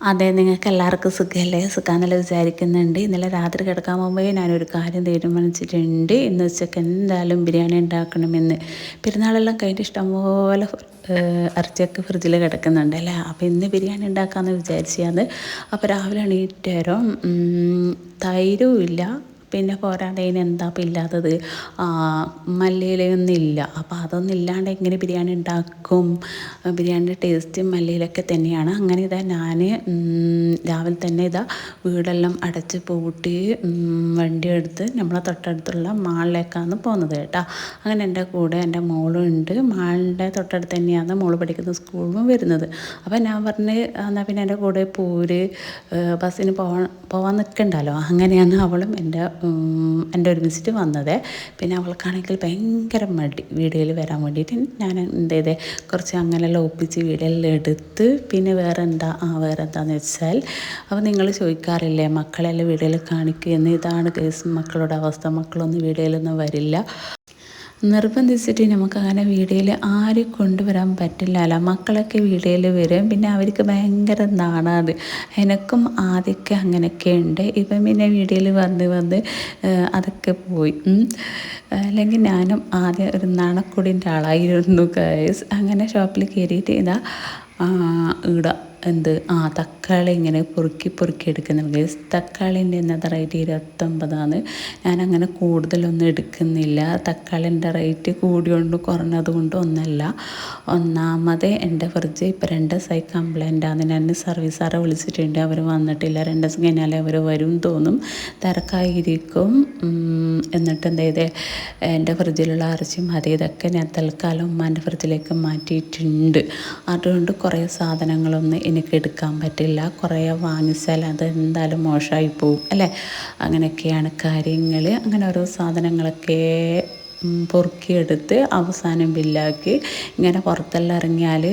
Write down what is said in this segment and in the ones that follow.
അതെ നിങ്ങൾക്ക് എല്ലാവർക്കും സുഖമല്ലേ? സുഖാന്നല്ലേ വിചാരിക്കുന്നുണ്ട്. ഇന്നലെ രാത്രി കിടക്കാൻ പോകുമ്പോൾ ഞാനൊരു കാര്യം തീരുമാനിച്ചിട്ടുണ്ട്. ഇന്ന് ഉച്ചയ്ക്ക് എന്തായാലും ബിരിയാണി ഉണ്ടാക്കണമെന്ന്. പെരുന്നാളെല്ലാം കഴിഞ്ഞിട്ട് ഇഷ്ടംപോലെ ഇറച്ചിയൊക്കെ ഫ്രിഡ്ജിൽ കിടക്കുന്നുണ്ട് അല്ലേ? അപ്പോൾ ഇന്ന് ബിരിയാണി ഉണ്ടാക്കാമെന്ന് വിചാരിച്ചത് അപ്പോൾ രാവിലെ എണീറ്റേരം തൈരും ഇല്ല. പിന്നെ പോരാതെ അതിന് എന്താ ഇപ്പം ഇല്ലാത്തത്? മല്ലിയിലയൊന്നും ഇല്ല അപ്പോൾ അതൊന്നും ഇല്ലാണ്ട് എങ്ങനെ ബിരിയാണി ഉണ്ടാക്കും? ബിരിയാണിയുടെ ടേസ്റ്റ് മല്ലിയിലൊക്കെ തന്നെയാണ്. അങ്ങനെ ഇതാ ഞാൻ രാവിലെ തന്നെ ഇതാ വീടെല്ലാം അടച്ച് പൂട്ടി വണ്ടിയെടുത്ത് നമ്മളെ തൊട്ടടുത്തുള്ള മാളിലേക്കാണ് പോകുന്നത് കേട്ടോ. അങ്ങനെ എന്റെ കൂടെ എന്റെ മോളും ഉണ്ട്. മാളിന്റെ തൊട്ടടുത്ത് തന്നെയാണ് മോൾ പഠിക്കുന്ന സ്കൂളും വരുന്നത്. അപ്പോൾ ഞാൻ പറഞ്ഞ് എന്നാൽ പിന്നെ എന്റെ കൂടെ പോര് ബസ്സിന് പോവാൻ പോവാൻ നിൽക്കണ്ടല്ലോ? അങ്ങനെയാണ് അവളും എന്റെ എന്റെ ഒരുമിച്ചിട്ട് വന്നത്. പിന്നെ അവൾക്കാണെങ്കിൽ ഭയങ്കര മടി വീഡിയോയിൽ വരാൻ വേണ്ടിയിട്ട്. ഞാൻ എന്ത് ചെയ്തേ കുറച്ച് അങ്ങനെ ഒപ്പിച്ച് വീഡിയോയിൽ എടുത്ത് പിന്നെ വേറെ എന്താ ആ വേറെ എന്താണെന്ന് വെച്ചാൽ അപ്പോൾ നിങ്ങൾ ചോദിക്കാറില്ലേ മക്കളെല്ലാം വീഡിയോയിൽ കാണിക്കുക എന്ന്? ഇതാണ് കേസ് മക്കളുടെ അവസ്ഥ. മക്കളൊന്നും വീഡിയോയിലൊന്നും വരില്ല. നിർബന്ധിച്ചിട്ട് നമുക്ക് അങ്ങനെ വീഡിയോയിൽ ആരും കൊണ്ടുവരാൻ പറ്റില്ലല്ലോ. മക്കളൊക്കെ വീഡിയോയിൽ വരും. പിന്നെ അവർക്ക് ഭയങ്കര നാണാത് എനക്കും ആദ്യമൊക്കെ അങ്ങനെയൊക്കെ ഉണ്ട്. ഇപ്പം പിന്നെ വീഡിയോയിൽ വന്ന് വന്ന് അതൊക്കെ പോയി. അല്ലെങ്കിൽ ഞാനും ആദ്യം ഒരു നാണക്കുടിന്റെ ആളായിരുന്നു ഗൈസ് അങ്ങനെ ഷോപ്പിൽ കയറിയിട്ട് ഇതാ ഇടാം. എന്ത്? ആ തക്കാളി ഇങ്ങനെ പൊറുക്കി പൊറുക്കി എടുക്കുന്നുണ്ട് തക്കാളിന്റെ ഇന്നത്തെ റേറ്റ് ഇരുപത്തൊമ്പതാണ്. ഞാനങ്ങനെ കൂടുതലൊന്നും എടുക്കുന്നില്ല. തക്കാളിന്റെ റേറ്റ് കൂടിയോണ്ട് കുറഞ്ഞത് കൊണ്ട് ഒന്നല്ല. ഒന്നാമത് എന്റെ ഫ്രിഡ്ജ് ഇപ്പോൾ രണ്ട് ദിവസമായി കംപ്ലൈന്റ് ആണ്. ഞാൻ സർവീസാറെ വിളിച്ചിട്ടുണ്ട്. അവർ വന്നിട്ടില്ല. രണ്ട് ദിവസം കഴിഞ്ഞാലേ അവർ വരും തോന്നും. തിരക്കായിരിക്കും. എന്നിട്ട് എന്താ ചെയ്തേ? എന്റെ ഫ്രിഡ്ജിലുള്ള ഇറച്ചിയും അത് ഇതൊക്കെ ഞാൻ തൽക്കാലം ഉമ്മാന്റെ ഫ്രിഡ്ജിലേക്ക് മാറ്റിയിട്ടുണ്ട്. അതുകൊണ്ട് കുറേ സാധനങ്ങളൊന്നും എനിക്ക് എടുക്കാൻ പറ്റില്ല. കുറേ വാങ്ങിച്ചാൽ അത് എന്തായാലും മോശമായി പോവും അല്ലേ? അങ്ങനെയൊക്കെയാണ് കാര്യങ്ങൾ അങ്ങനെ ഓരോ സാധനങ്ങളൊക്കെ പൊറുക്കിയെടുത്ത് അവസാനം ബില്ലാക്കി ഇങ്ങനെ പുറത്തെല്ലാം ഇറങ്ങിയാൽ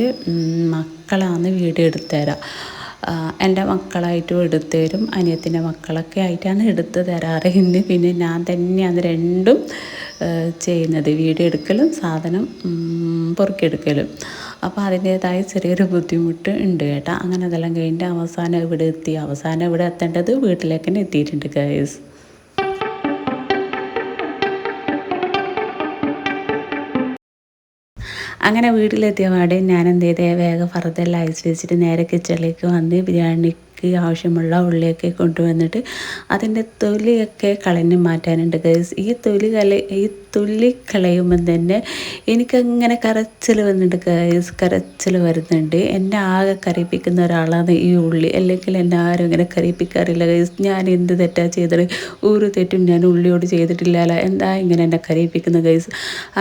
മക്കളാണ് വീഡിയോ എടുത്തു തരാം എന്റെ മക്കളായിട്ടും എടുത്തു തരും അനിയത്തിന്റെ മക്കളൊക്കെ ആയിട്ടാണ് എടുത്ത് തരാറ് ഇന്ന് പിന്നെ ഞാൻ തന്നെയാണ് രണ്ടും ചെയ്യുന്നത്. വീട് എടുക്കലും സാധനം പൊറുക്കിയെടുക്കലും. അപ്പോൾ അതിന്റേതായ ചെറിയൊരു ബുദ്ധിമുട്ട് ഉണ്ട് കേട്ടോ. അങ്ങനെ അതെല്ലാം കഴിഞ്ഞിട്ട് അവസാനം ഇവിടെ എത്തി. അവസാനം ഇവിടെ എത്തേണ്ടത് വീട്ടിലേക്ക് തന്നെ എത്തിയിട്ടുണ്ട് ഗൈസ് അങ്ങനെ വീട്ടിലെത്തിയ പാടെ ഞാൻ എന്ത് ചെയ്തേ വേഗം ഫറതെല്ലാം അയച്ചു വെച്ചിട്ട് നേരെ കിച്ചണിലേക്ക് വന്ന് ബിരിയാണിക്ക് ആവശ്യമുള്ള ഉള്ളിയൊക്കെ കൊണ്ടുവന്നിട്ട് അതിന്റെ തൊലിയൊക്കെ കളഞ്ഞ് മാറ്റാനുണ്ട് ഗൈസ് ഈ തൊലി കല ഈ തൊലി കളയുമ്പം തന്നെ എനിക്കങ്ങനെ കരച്ചിൽ വന്നിട്ട് കരച്ചിൽ വരുന്നുണ്ട്. എന്നെ ആകെ കരയിപ്പിക്കുന്ന ഒരാളാണ് ഈ ഉള്ളി. അല്ലെങ്കിൽ എന്നെ ആരും ഇങ്ങനെ കരയിപ്പിക്കാറില്ല. ഞാൻ എന്ത് തെറ്റാ ചെയ്തത്? ഒരു തെറ്റും ഞാൻ ഉള്ളിയോട് ചെയ്തിട്ടില്ലല്ലോ എന്താ ഇങ്ങനെ എന്നെ കരയിപ്പിക്കുന്ന ഗൈസ്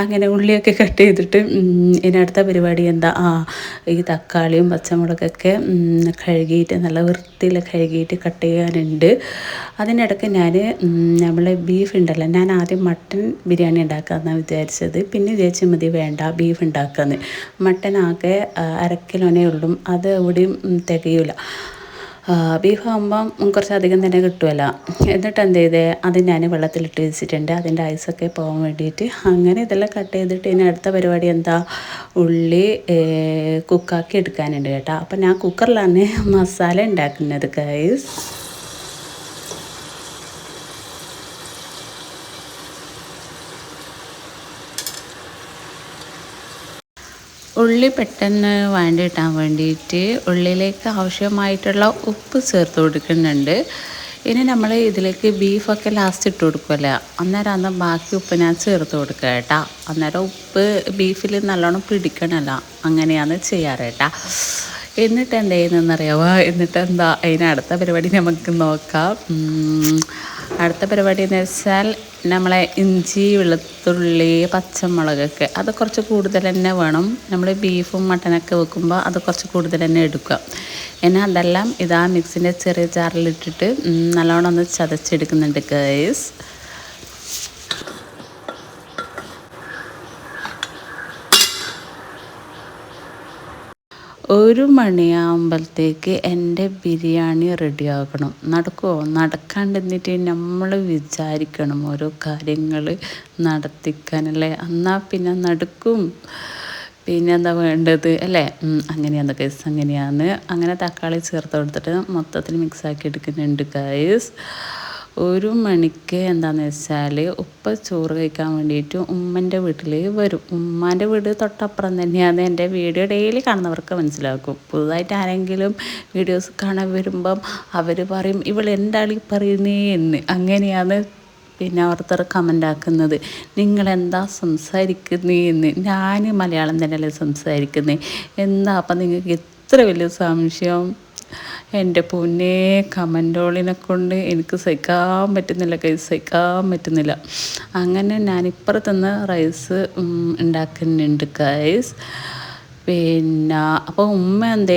അങ്ങനെ ഉള്ളിയൊക്കെ കട്ട് ചെയ്തിട്ട് ഇനി അടുത്ത പരിപാടി എന്താ? ആ ഈ തക്കാളിയും പച്ചമുളകൊക്കെ കഴുകിയിട്ട് നല്ല വൃത്തി വൃത്തിയിൽ കഴുകിയിട്ട് കട്ട് ചെയ്യാനുണ്ട്. അതിനിടയ്ക്ക് ഞാൻ നമ്മളെ ബീഫ് ഉണ്ടല്ലോ. ഞാൻ ആദ്യം മട്ടൻ ബിരിയാണി ഉണ്ടാക്കാമെന്നാണ് വിചാരിച്ചത്. പിന്നെ വിചാരിച്ച മതി വേണ്ട ബീഫ് ഉണ്ടാക്കാമെന്ന് മട്ടനാകെ അരക്കിലോനേ ഉള്ളൂ. അത് എവിടെയും തികയില്ല ബീഫ് ആകുമ്പം കുറച്ചധികം തന്നെ കിട്ടുമല്ലോ എന്നിട്ട് എന്ത് ചെയ്തേ? അത് ഞാൻ വെള്ളത്തിലിട്ട് വെച്ചിട്ടുണ്ട്. അതിന്റെ ഐസൊക്കെ പോകാൻ വേണ്ടിയിട്ട്. അങ്ങനെ ഇതെല്ലാം കട്ട് ചെയ്തിട്ട് ഇനി അടുത്ത പരിപാടി എന്താ? ഉള്ളി കുക്കാക്കി എടുക്കാനുണ്ട് കേട്ടോ. അപ്പം ഞാൻ കുക്കറിലാണ് മസാല ഉണ്ടാക്കുന്നത് ഗൈസ് ഉള്ളി പെട്ടെന്ന് വേണ്ടിയിട്ടാൻ വേണ്ടിയിട്ട് ഉള്ളിലേക്ക് ആവശ്യമായിട്ടുള്ള ഉപ്പ് ചേർത്ത് കൊടുക്കുന്നുണ്ട്. ഇനി നമ്മൾ ഇതിലേക്ക് ബീഫൊക്കെ ലാസ്റ്റ് ഇട്ട് കൊടുക്കുമല്ലോ അന്നേരം അന്ന് ബാക്കി ഉപ്പ് ഞാൻ ചേർത്ത് കൊടുക്കുക കേട്ടോ. അന്നേരം ഉപ്പ് ബീഫിൽ നല്ലോണം പിടിക്കണമല്ലോ അങ്ങനെയാണ് ചെയ്യാറ് കേട്ടോ. എന്നിട്ട് എന്താ ചെയ്യുന്നതെന്നറിയാമോ എന്നിട്ട് എന്താ അതിനടുത്ത പരിപാടി നമുക്ക് നോക്കാം. അടുത്ത പരിപാടി എന്ന് വെച്ചാൽ നമ്മളെ ഇഞ്ചി വെളുത്തുള്ളി പച്ചമുളകൊക്കെ അത് കുറച്ച് കൂടുതൽ തന്നെ വേണം. നമ്മൾ ബീഫും മട്ടനൊക്കെ വെക്കുമ്പോൾ അത് കുറച്ച് കൂടുതൽ തന്നെ എടുക്കുക. എന്നാൽ അതെല്ലാം ഇതാ മിക്സിന്റെ ചെറിയ ജാറിലിട്ടിട്ട് നല്ലോണം ഒന്ന് ചതച്ചെടുക്കുന്നുണ്ട് ഗേസ് ഒരു മണിയാകുമ്പോഴത്തേക്ക് എന്റെ ബിരിയാണി റെഡിയാകണം. നടക്കുമോ നടക്കാണ്ടിരുന്നിട്ട് നമ്മൾ വിചാരിക്കണം ഓരോ കാര്യങ്ങൾ നടത്തിക്കാനല്ലേ. എന്നാൽ പിന്നെ നടക്കും. പിന്നെ എന്താ വേണ്ടത്? അല്ലേ? അങ്ങനെയാണ് ഗൈസ് അങ്ങനെയാണ് അങ്ങനെ തക്കാളി ചേർത്ത് കൊടുത്തിട്ട് മൊത്തത്തിൽ മിക്സാക്കി എടുക്കുന്നുണ്ട് ഗൈസ് ഒരു മണിക്ക് എന്താണെന്ന് വെച്ചാൽ ഉപ്പ ചോറ് കഴിക്കാൻ വേണ്ടിയിട്ട് ഉമ്മന്റെ വീട്ടിൽ വരും. ഉമ്മാന്റെ വീട് തൊട്ടപ്പുറം തന്നെയാണ്. എന്റെ വീഡിയോ ഡെയിലി കാണുന്നവർക്ക് മനസ്സിലാക്കും. പുതുതായിട്ട് ആരെങ്കിലും വീഡിയോസ് കാണാൻ വരുമ്പം അവർ പറയും ഇവൾ എന്താണ് ഈ പറയുന്നേ എന്ന്. അങ്ങനെയാണ് പിന്നെ ഓർത്തർ കമന്റ് ആക്കുന്നത്. നിങ്ങളെന്താ സംസാരിക്കുന്നേ എന്ന്? ഞാൻ മലയാളം തന്നെയല്ലേ സംസാരിക്കുന്നത് എന്താ അപ്പം നിങ്ങൾക്ക് ഇത്ര വലിയ സംശയം? എന്റെ പൊന്നെ കമന്റോളിനെ കൊണ്ട് എനിക്ക് സഹിക്കാൻ പറ്റുന്നില്ല കൈ സഹിക്കാൻ പറ്റുന്നില്ല. അങ്ങനെ ഞാനിപ്പുറത്തുനിന്ന് റൈസ് ഉണ്ടാക്കുന്നുണ്ട് കൈസ് പിന്നെ അപ്പോൾ ഉമ്മ എന്ത്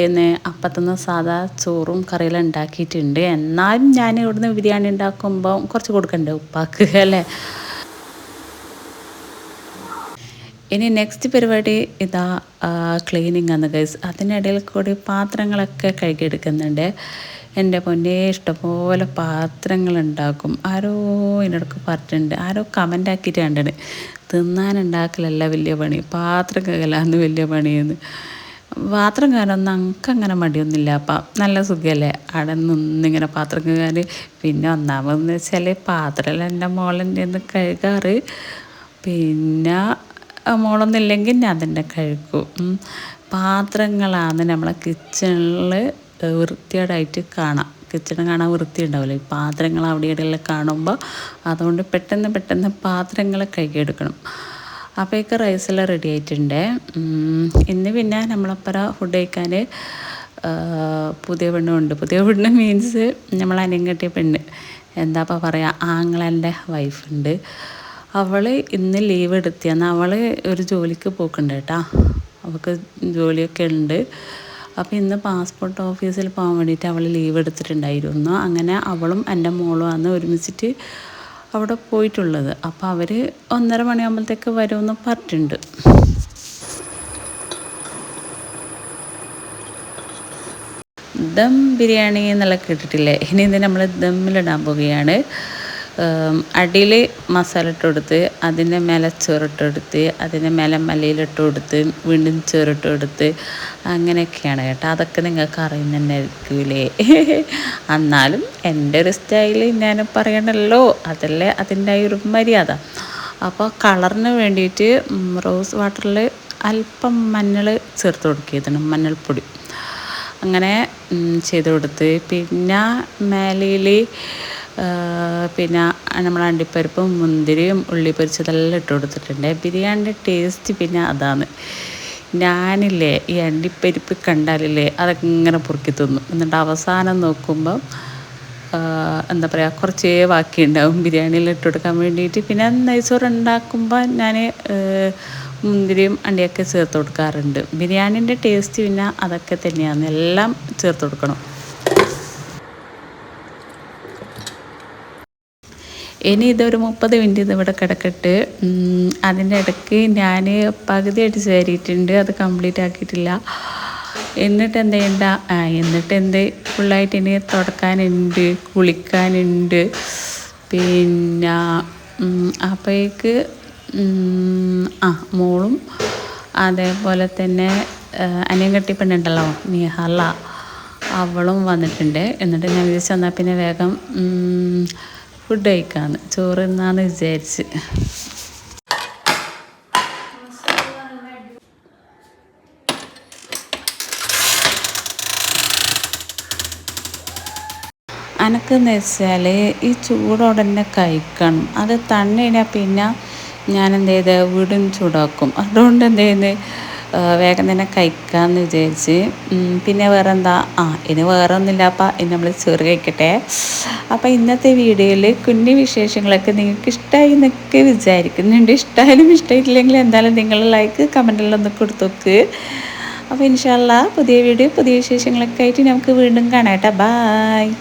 അപ്പത്തുനിന്ന് സാധാ ചോറും കറിയെല്ലാം ഉണ്ടാക്കിയിട്ടുണ്ട്. എന്നാലും ഞാൻ ഇവിടുന്ന് ബിരിയാണി ഉണ്ടാക്കുമ്പോൾ കുറച്ച് കൊടുക്കണ്ടേ ഉപ്പാക്ക് അല്ലേ? ഇനി നെക്സ്റ്റ് പരിപാടി ഇതാ ക്ലീനിങ് ആണ് ഗൈസ് അതിനിടയിൽ കൂടി പാത്രങ്ങളൊക്കെ കഴുകിയെടുക്കുന്നുണ്ട്. എന്റെ പൊന്നേ ഇഷ്ടംപോലെ പാത്രങ്ങൾ ഉണ്ടാക്കും ആരോ ഇതിനിടക്ക് പറഞ്ഞിട്ടുണ്ട്. ആരോ കമന്റ് ആക്കിയിട്ട് കണ്ടത് തിന്നാനുണ്ടാക്കലല്ല വലിയ പണി. പാത്രം കകലാന്ന് വലിയ പണിയെന്ന്. പാത്രം കയറൊന്നും നമുക്ക് അങ്ങനെ മടിയൊന്നുമില്ല അപ്പം. നല്ല സുഖമല്ലേ അവിടെ നിന്നിങ്ങനെ പാത്രം കഴുകാൻ. പിന്നെ ഒന്നാമതെന്ന് വെച്ചാൽ പാത്രമെല്ലാം എന്റെ മോളെന്റെ കഴുകാറ്. പിന്നെ മോളൊന്നുമില്ലെങ്കിൽ ഞാൻ തന്നെ കഴിക്കും പാത്രങ്ങളാണ് നമ്മളെ കിച്ചണിൽ വൃത്തിയോടായിട്ട് കാണാം. കിച്ചൺ കാണാൻ വൃത്തി ഉണ്ടാവില്ല ഈ പാത്രങ്ങൾ അവിടെ ഇടയിൽ കാണുമ്പോൾ അതുകൊണ്ട് പെട്ടെന്ന് പെട്ടെന്ന് പാത്രങ്ങൾ കഴുകിയെടുക്കണം. അപ്പോഴേക്ക് റൈസെല്ലാം റെഡി ആയിട്ടുണ്ട്. ഇന്ന് പിന്നെ നമ്മളപ്പറ ഫുഡ് കഴിക്കാൻ പുതിയ പെണ്ണുണ്ട്. പുതിയ പെണ്ണ് മീൻസ് നമ്മൾ അനിയൻ കെട്ടിയ പെണ്ണ്. എന്താ പറയുക ആങ്ങളന്റെ വൈഫുണ്ട് അവൾ ഇന്ന് ലീവ് എടുത്തിയാണ് അവൾ ഒരു ജോലിക്ക് പോക്കുണ്ട് കേട്ടോ. അവൾക്ക് ജോലിയൊക്കെ ഉണ്ട്. അപ്പോൾ ഇന്ന് പാസ്പോർട്ട് ഓഫീസിൽ പോകാൻ വേണ്ടിയിട്ട് അവൾ ലീവ് എടുത്തിട്ടുണ്ടായിരുന്നു. അങ്ങനെ അവളും എന്റെ മോളും അന്ന് ഒരുമിച്ചിട്ട് അവിടെ പോയിട്ടുള്ളത്. അപ്പോൾ അവർ ഒന്നര മണിയാകുമ്പോഴത്തേക്ക് വരുമെന്ന് പറഞ്ഞിട്ടുണ്ട്. ദം ബിരിയാണി എന്നുള്ള കേട്ടിട്ടില്ലേ? ഇനി ഇത് നമ്മൾ ദമ്മിലിടാൻ പോവുകയാണ്. അടിയിൽ മസാല ഇട്ട് കൊടുത്ത് അതിന്റെ മേലെ ചോറിട്ട് കൊടുത്ത് അതിന്റെ മേലെ മലയിലിട്ട് കൊടുത്ത് വീണ്ടും ചോറിട്ട് കൊടുത്ത് അങ്ങനെയൊക്കെയാണ് കേട്ടോ. അതൊക്കെ നിങ്ങൾക്ക് അറിയുന്നുണ്ടായിരിക്കൂലേ എന്നാലും എന്റെ ഒരു സ്റ്റൈൽ ഞാൻ പറയണല്ലോ. അതല്ലേ അതിന്റെ ഒരു മര്യാദ. അപ്പോൾ കളറിന് വേണ്ടിയിട്ട് റോസ് വാട്ടറിൽ അല്പം മഞ്ഞൾ ചേർത്ത് കൊടുക്കിയതാണ് മഞ്ഞൾപ്പൊടി. അങ്ങനെ ചെയ്ത് കൊടുത്ത് പിന്നെ മേലയിൽ പിന്നെ നമ്മൾ അണ്ടിപ്പരിപ്പും മുന്തിരിയും ഉള്ളി പൊരിച്ചതെല്ലാം ഇട്ട് കൊടുത്തിട്ടുണ്ട്. ബിരിയാണിന്റെ ടേസ്റ്റ് പിന്നെ അതാണ്. ഞാനില്ലേ ഈ അണ്ടിപ്പരിപ്പ് കണ്ടാലില്ലേ അതൊക്കെ ഇങ്ങനെ പൊറുക്കി തിന്നു. എന്നിട്ട് അവസാനം നോക്കുമ്പം എന്താ പറയുക കുറച്ചേ ബാക്കിയുണ്ടാവും ബിരിയാണിയിൽ ഇട്ട് കൊടുക്കാൻ വേണ്ടിയിട്ട്. പിന്നെ നെയ്ച്ചോറ് ഉണ്ടാക്കുമ്പോൾ ഞാൻ മുന്തിരിയും അണ്ടിയൊക്കെ ചേർത്ത് കൊടുക്കാറുണ്ട്. ബിരിയാണീന്റെ ടേസ്റ്റ് പിന്നെ അതൊക്കെ തന്നെയാണ്. എല്ലാം ചേർത്ത് കൊടുക്കണം. ഇനി ഇതൊരു മുപ്പത് മിനിറ്റ് ഇത് ഇവിടെ കിടക്കട്ട് അതിന്റെ ഇടയ്ക്ക് ഞാൻ പകുതി അടിച്ച് കയറിയിട്ടുണ്ട് അത് കംപ്ലീറ്റ് ആക്കിയിട്ടില്ല. എന്നിട്ട് എന്ത് ചെയ്യണ്ട? എന്നിട്ട് എന്ത്? ഫുള്ളായിട്ട് ഇനി തുടക്കാനുണ്ട് കുളിക്കാനുണ്ട്. പിന്നെ അപ്പോഴേക്ക് ആ മോളും അതേപോലെ തന്നെ അനിയൻ കെട്ടി പെണ്ണുണ്ടല്ലോ നിഹല. അവളും വന്നിട്ടുണ്ട്. എന്നിട്ട് ഞാൻ വിചാരിച്ചു വന്നാൽ പിന്നെ വേഗം ഫുഡ് കഴിക്കാന്ന് ചോറ് തിന്നാന്ന് വിചാരിച്ച്. അനക്കെന്ന് വെച്ചാൽ ഈ ചൂടോടെ തന്നെ കഴിക്കണം. അത് തണ്ണിനാ പിന്നെ ഞാൻ എന്ത് ചെയ്ത് വീടും ചൂടാക്കും. അതുകൊണ്ട് എന്ത് ചെയ്യുന്നത് വേഗം തന്നെ കഴിക്കാമെന്ന് വിചാരിച്ച്. പിന്നെ വേറെ എന്താ ആ ഇനി വേറെ ഒന്നുമില്ല അപ്പം ഇനി നമ്മൾ ചെറു കഴിക്കട്ടെ. അപ്പം ഇന്നത്തെ വീഡിയോയിൽ കുഞ്ഞു വിശേഷങ്ങളൊക്കെ നിങ്ങൾക്ക് ഇഷ്ടമായി എന്നൊക്കെ വിചാരിക്കുന്നുണ്ട്. ഇഷ്ടമായാലും ഇഷ്ടമായിട്ടില്ലെങ്കിൽ എന്തായാലും നിങ്ങൾ ലൈക്ക് കമന്റിലൊന്ന് കൊടുത്തു നോക്ക്. അപ്പോൾ ഇൻഷാല്ല പുതിയ വീഡിയോ പുതിയ വിശേഷങ്ങളൊക്കെ ആയിട്ട് നമുക്ക് വീണ്ടും കാണാം കേട്ടോ. ബായ്